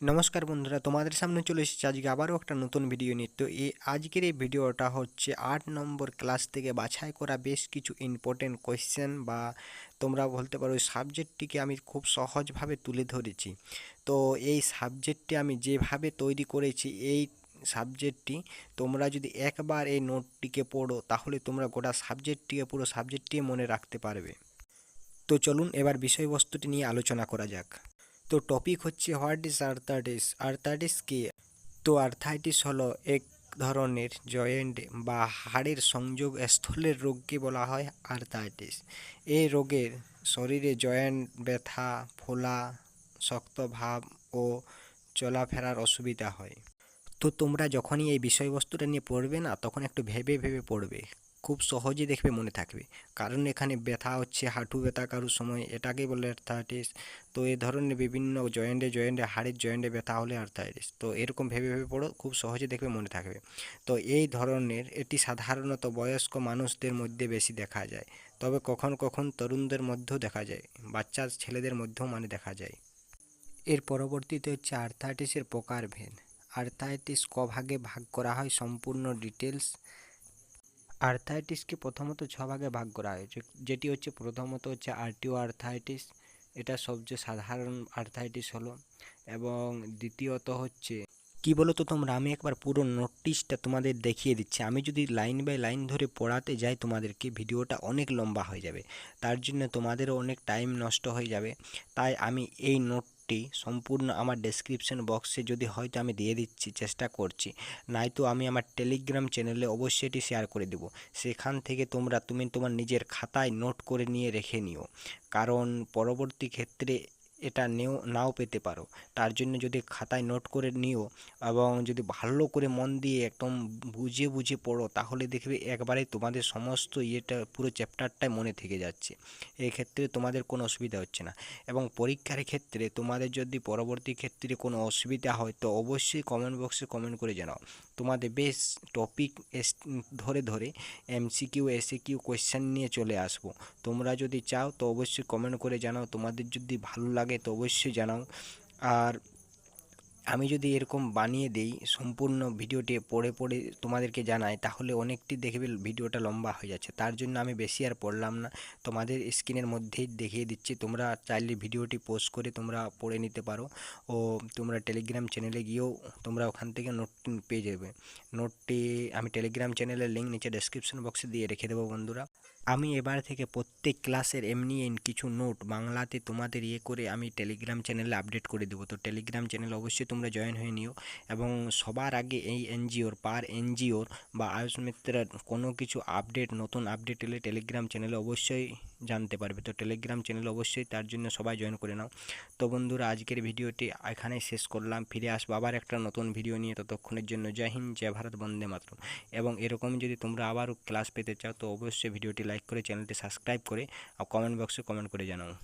নমস্কার বন্ধুরা, তোমাদের সামনে চলে এসেছি। আজকে আবারও একটা নতুন ভিডিও নিয়ে। তো এই আজকের এই ভিডিওটা হচ্ছে আট নম্বর ক্লাস থেকে বাছাই করা বেশ কিছু ইম্পর্টেন্ট কোয়েশ্চেন বা তোমরা বলতে পারো সাবজেক্টটিকে আমি খুব সহজভাবে তুলে ধরেছি। তো এই সাবজেক্টটি আমি যেভাবে তৈরি করেছি, এই সাবজেক্টটি তোমরা যদি একবার এই নোটটিকে পড়ো, তাহলে তোমরা গোটা সাবজেক্টটিকে পুরো সাবজেক্টটি মনে রাখতে পারবে। তো চলুন এবার বিষয়বস্তুটি নিয়ে আলোচনা করা যাক। তো টপিক হচ্ছে হোয়াট ইজ আর্থাইটিস আর্থাইটিস কি? তো আর্থাইটিস হলো এক ধরনের জয়েন্ট বা হাড়ের সংযোগ স্থলের রোগকে বলা হয় আর্থাইটিস এই রোগের শরীরে জয়েন্ট ব্যথা, ফোলা, শক্ত ভাব ও চলাফেরার অসুবিধা হয়। তো তোমরা যখনই এই বিষয়বস্তুটা নিয়ে পড়বে না, তখন একটু ভেবে ভেবে পড়বে। খুব সহজে দেখবে মনে থাকবে। কারণ এখানে ব্যথা হচ্ছে, হাঁটু ব্যথা কারোর সময় এটাকে বলে আর্থাইটিস তো এই ধরনের বিভিন্ন জয়েন্টে জয়েন্টে, হাড়ের জয়েন্টে ব্যথা হলে আর্থাইটিস তো এরকম ভেবে ভেবে পড়ো, খুব সহজে দেখবে মনে থাকবে। তো এই ধরনের এটি সাধারণত বয়স্ক মানুষদের মধ্যে বেশি দেখা যায়। তবে কখন কখন তরুণদের মধ্যেও দেখা যায়, বাচ্চা ছেলেদের মধ্যেও মানে দেখা যায়। এর পরবর্তীতে হচ্ছে আর্থাইটিসের প্রকারভেদ। আর্থাইটিস ক ভাগে ভাগ করা হয় সম্পূর্ণ ডিটেলস আর্থাইটিসকে প্রথমত ছ ভাগে ভাগ করা হয়েছে যেটি হচ্ছে প্রথমত হচ্ছে আর্টিও আর্থাইটিস, এটা সবচেয়ে সাধারণ আর্থাইটিস হলো। এবং দ্বিতীয়ত হচ্ছে, কি বলো তো তোমরা? আমি একবার পুরো নোটিশটা তোমাদের দেখিয়ে দিচ্ছি। আমি যদি লাইন বাই লাইন ধরে পড়াতে যাই তোমাদেরকে, ভিডিওটা অনেক লম্বা হয়ে যাবে। তার জন্য তোমাদেরও অনেক টাইম নষ্ট হয়ে যাবে। তাই আমি এই নোট নোটটি সম্পূর্ণ আমার ডেসক্রিপশন বক্সে যদি হয় তো আমি দিয়ে দিচ্ছি, চেষ্টা করছি। নয়তো আমি আমার টেলিগ্রাম চ্যানেলে অবশ্যই এটি শেয়ার করে দেব। সেখান থেকে তোমরা, তুমি তোমার নিজের খাতায় নোট করে নিয়ে রেখে নিও। কারণ পরবর্তী ক্ষেত্রে এটা নেও, নাও পেতে পারো। তার জন্য যদি খাতায় নোট করে নিও এবং যদি ভালো করে মন দিয়ে একদম বুঝে বুঝে পড়ো, তাহলে দেখবে একবারে তোমাদের সমস্ত ইয়েটা, পুরো চ্যাপ্টারটাই মনে থেকে যাচ্ছে। এক্ষেত্রে তোমাদের কোনো অসুবিধা হচ্ছে না। এবং পরীক্ষার ক্ষেত্রে তোমাদের যদি পরবর্তী ক্ষেত্রে কোনো অসুবিধা হয়, তো অবশ্যই কমেন্ট বক্সে কমেন্ট করে জানাও। তোমাদের বেশ টপিক ধরে ধরে এমসিকিউ এসে কিউ কোয়েশ্চেন নিয়ে চলে আসব। তোমরা যদি চাও তো অবশ্যই কমেন্ট করে জানাও। তোমাদের যদি ভালো লাগে তো অবশ্যই জানাও। আর আমি যদি এরকম বানিয়ে দিই, সম্পূর্ণ ভিডিওটি পড়ে পড়ে তোমাদেরকে জানাই, তাহলে অনেকটি দেখবে ভিডিওটা লম্বা হয়ে যাচ্ছে। তার জন্য আমি বেশি আর পড়লাম না। তোমাদের স্ক্রিনের মধ্যেই দেখিয়ে দিচ্ছি। তোমরা চাইলে ভিডিওটি পোস্ট করে তোমরা পড়ে নিতে পারো। ও, তোমরা টেলিগ্রাম চ্যানেলে গিয়েও তোমরা ওখান থেকে নোটটি পেয়ে যাবে। নোটটি আমি টেলিগ্রাম চ্যানেলের লিঙ্ক নিচে ডেসক্রিপশন বক্সে দিয়ে রেখে দেবো বন্ধুরা। আমি এবার থেকে প্রত্যেক ক্লাসের এমনি কিছু নোট বাংলাতে তোমাদের ইয়ে করে আমি টেলিগ্রাম চ্যানেলে আপডেট করে দেবো। তো টেলিগ্রাম চ্যানেল অবশ্যই তোমরা জয়েন হয়ে নিও এবং সবার আগে এই এনজিওর, পার এনজিওর বা আয়ুষ মিত্রের কোনো কিছু আপডেট, নতুন আপডেট এলে টেলিগ্রাম চ্যানেলে অবশ্যই জানতে পারবে। তো টেলিগ্রাম চ্যানেল অবশ্যই তার জন্য সবাই জয়েন করে নাও। তো বন্ধুরা, আজকের ভিডিওটি এখানেই শেষ করলাম। ফিরে আসব আবার একটা নতুন ভিডিও নিয়ে। ততক্ষণের জন্য জয় হিন্দ, জয় ভারত, বন্দে মাতরম। এবং এরকম যদি তোমরা আবারও ক্লাস পেতে চাও, তো অবশ্যই ভিডিওটি লাইক করে চ্যানেলটি সাবস্ক্রাইব করে, আর কমেন্ট বক্সে কমেন্ট করে জানাও।